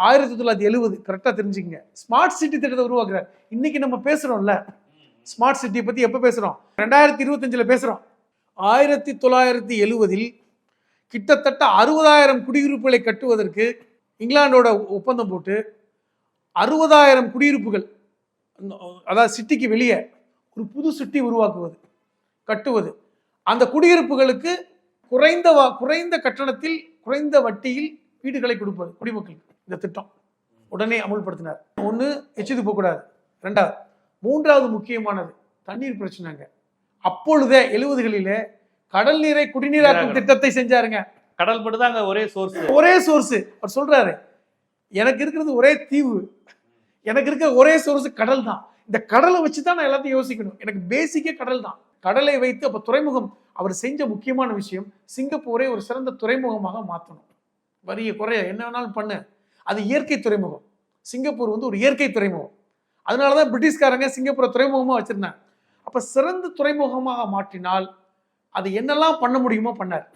ஆயிரத்தி தொள்ளாயிரத்தி எழுபது கரெக்டாக தெரிஞ்சுக்கங்க. ஸ்மார்ட் சிட்டி திட்டத்தை உருவாக்குறார். இன்னைக்கு நம்ம பேசுகிறோம்ல ஸ்மார்ட் சிட்டியை பற்றி எப்போ பேசுகிறோம் ரெண்டாயிரத்தி இருபத்தஞ்சில் பேசுகிறோம் ஆயிரத்தி தொள்ளாயிரத்தி எழுவதில் கிட்டத்தட்ட அறுபதாயிரம் குடியிருப்புகளை கட்டுவதற்கு இங்கிலாந்தோட ஒப்பந்தம் போட்டு அறுபதாயிரம் குடியிருப்புகள் அதாவது சிட்டிக்கு வெளியே ஒரு புது சிட்டி உருவாக்குவது கட்டுவது. அந்த குடியிருப்புகளுக்கு குறைந்த வா- குறைந்த கட்டணத்தில் குறைந்த வட்டியில் வீடுகளை கொடுப்பது குடிமக்களுக்கு. இந்த திட்டம். உடனே அமுல்படுத்தினார். ஒன்று எச்சிது போகக்கூடாது ரெண்டாவது மூன்றாவது முக்கியமானது தண்ணீர் பிரச்சனைங்க. அப்பொழுதே எழுபதுகளிலே கடல் நீரை குடிநீராக்கும். திட்டத்தை செஞ்சாருங்க. கடல் மட்டும் தான் ஒரே சோர்ஸ் ஒரே சோர்ஸ் அவர் சொல்றாரு எனக்கு இருக்கிறது ஒரே தீவு. எனக்கு இருக்க ஒரே சோர்ஸ் கடல் தான். இந்த கடலை வச்சு தான் நான் எல்லாத்தையும் யோசிக்கணும். எனக்கு பேசிக்கே கடல் தான். கடலை வைத்து அப்ப துறைமுகம் அவர் செஞ்ச முக்கியமான விஷயம் சிங்கப்பூரை ஒரு சிறந்த துறைமுகமாக மாற்றணும் வரிய குறைய என்ன வேணாலும் பண்ணு. அது இயற்கை துறைமுகம். சிங்கப்பூர் வந்து ஒரு இயற்கை துறைமுகம். அதனால தான் பிரிட்டிஷ்காரங்க சிங்கப்பூரை துறைமுகமாக வச்சுருந்தாங்க. அப்போ சிறந்த துறைமுகமாக மாற்றினால் அது என்னெல்லாம் பண்ண முடியுமோ பண்ணார்.